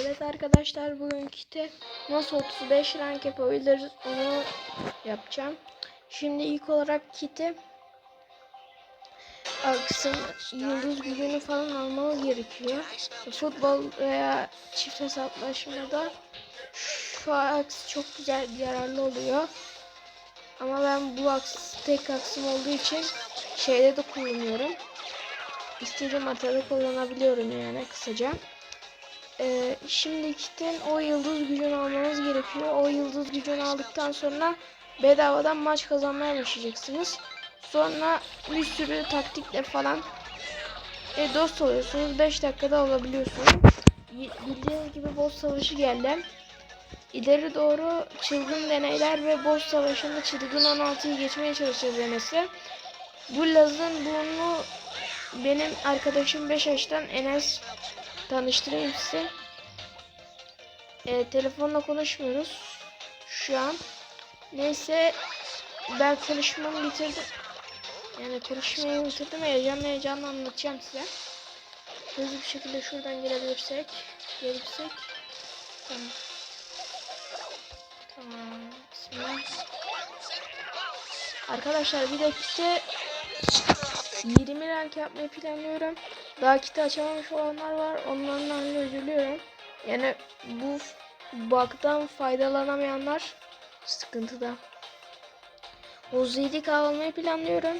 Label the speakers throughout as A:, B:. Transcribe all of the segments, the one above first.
A: Evet arkadaşlar bugünkü nasıl 35 rank yapabiliriz onu yapacağım. Şimdi ilk olarak kiti aksın yıldız gücünü falan almamız gerekiyor. Futbol veya çift hesaplaşmada şu aks çok güzel yararlı oluyor. Ama ben bu aks tek aksım olduğu için şeyde de kullanıyorum. İstediğim haritada kullanabiliyorum yani kısaca. Ee, şimdi kitin o yıldız gücünü almanız gerekiyor. O yıldız gücünü aldıktan sonra bedavadan maç kazanmaya başlayacaksınız. Sonra bir sürü taktikle falan e, dost oluyorsunuz. 5 dakikada olabiliyorsunuz. Bildiğiniz gibi boss savaşı geldi. İleri doğru çılgın deneyler ve boss savaşında çılgın 16'yı geçmeye çalışacağız Enes'le. Bu Laz'ın bunu benim arkadaşım 5 yaştan Enes tanıştırayım size. E, telefonla konuşmuyoruz şu an. Neyse ben konuşmamı bitirdim. Yani konuşmayı bitirdim. Heyecanla heyecanla anlatacağım size. Hızlı bir şekilde şuradan gelebilirsek. Gelirsek. Tamam. Tamam. Bismillah. Arkadaşlar bir de kite 20 rank yapmayı planlıyorum. Daha kiti açamamış olanlar var. Onların haline üzülüyorum. Yani bu bug'dan faydalanamayanlar sıkıntıda. 37k almayı planlıyorum.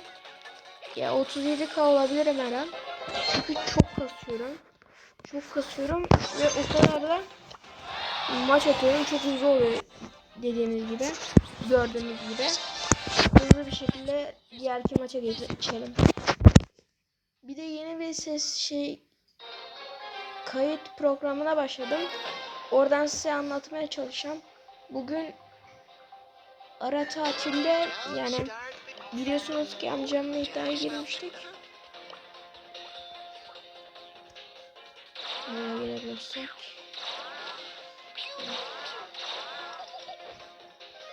A: Ya 37k olabilirim her an. Çünkü çok kasıyorum. Çok kasıyorum ve o kadar da maç atıyorum. Çok hızlı oluyor dediğiniz gibi. Gördüğünüz gibi. Hızlı bir şekilde diğerki maça geçelim. Bir de yeni bir ses şey kayıt programına başladım. Oradan size anlatmaya çalışacağım. Bugün ara tatilde yani biliyorsunuz ki amcamla iddiaya girmiştik. Girebilirsek.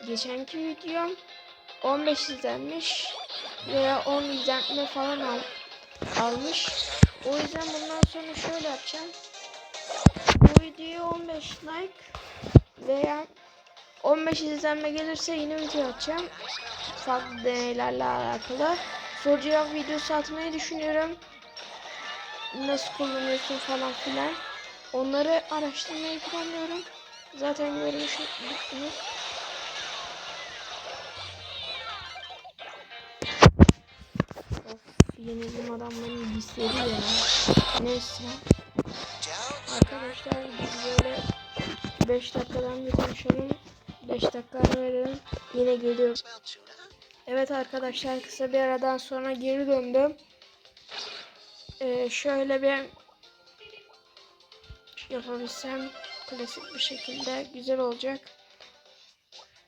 A: Geçenki videom 15 izlenmiş veya 10 izlenme falan al almış. O yüzden bundan sonra şöyle yapacağım. Bu videoya 15 like veya 15 izlenme gelirse yine video atacağım. Farklı deneylerle alakalı. Soru cevap videosu atmayı düşünüyorum. Nasıl kullanıyorsun falan filan. Onları araştırmayı planlıyorum. Zaten görmüşsünüz. Yenildim adamların disleri ya. Neyse. Arkadaşlar biz böyle 5 dakikadan bir konuşalım. 5 dakika verelim. Yine geliyorum. Evet arkadaşlar kısa bir aradan sonra geri döndüm. Ee, şöyle bir yapabilsem klasik bir şekilde güzel olacak.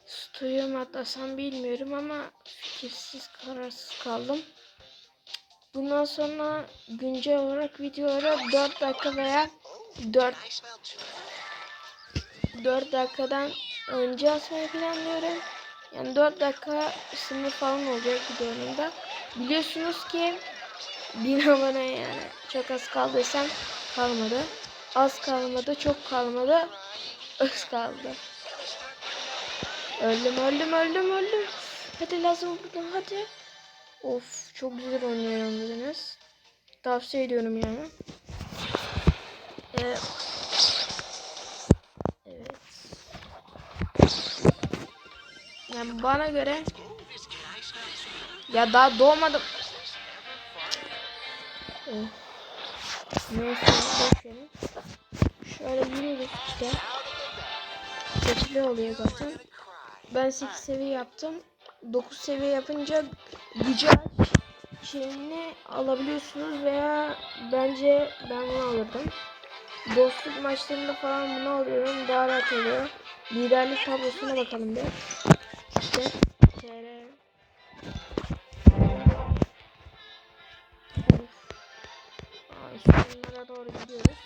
A: Stoyu mu atlasam bilmiyorum ama fikirsiz kararsız kaldım. Bundan sonra güncel olarak videoları 4 dakika veya 4 4 dakikadan önce atmayı planlıyorum. Yani 4 dakika sınır falan olacak videonun Biliyorsunuz ki bir abone yani çok az kaldı desem kalmadı. Az kalmadı, çok kalmadı. Az kaldı. Öldüm, öldüm, öldüm, öldüm. Hadi lazım buradan, hadi. Of, çok güzel oynuyor yalnız. Tavsiye ediyorum yani. Ee, evet. Yani bana göre ya daha doğmadım. Neyse verin. Şöyle yürüyoruz işte. Seçili oluyor zaten. Ben 8 seviye yaptım. 9 seviye yapınca gücü aç şeyini alabiliyorsunuz veya bence ben bunu alırdım. Dostluk maçlarında falan bunu alıyorum. Daha rahat oluyor. Liderlik tablosuna bakalım bir. İşte TR sonlara doğru gidiyoruz.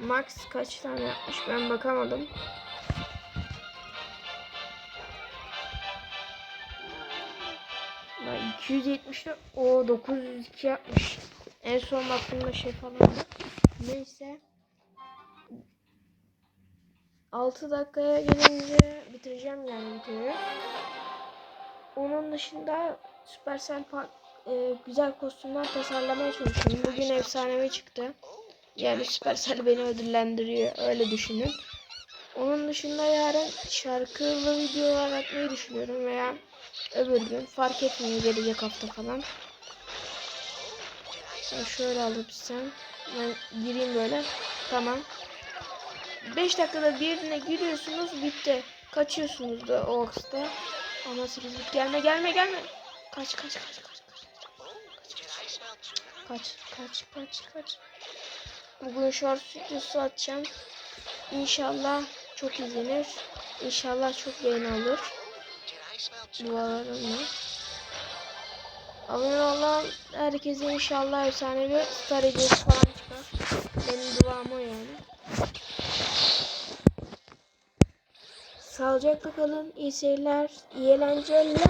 A: Max kaç tane yapmış ben bakamadım. 274 o 902 yapmış. En son baktığımda şey falan. Neyse. 6 dakikaya gelince bitireceğim yani videoyu. Onun dışında Supercell Park e, güzel kostümler tasarlamaya çalışıyorum. Bugün efsanevi çıktı. Yani Supercell beni ödüllendiriyor. Öyle düşünün. Onun dışında yarın şarkılı videolar atmayı düşünüyorum veya öbür gün fark etmiyor gelecek hafta falan. Ben şöyle alıp sen ben gireyim böyle. Tamam. 5 dakikada birine giriyorsunuz bitti. Kaçıyorsunuz da o aksta. Ama siz gelme gelme gelme. Kaç kaç kaç kaç kaç. Kaç kaç kaç kaç. Bugün short videosu atacağım. İnşallah çok izlenir. İnşallah çok beğeni alır. Dualarımla. Abone olan herkese inşallah efsanevi star hediyesi falan çıkar. Benim duam o yani. Sağlıcakla kalın. İyi seyirler. iyi eğlenceler.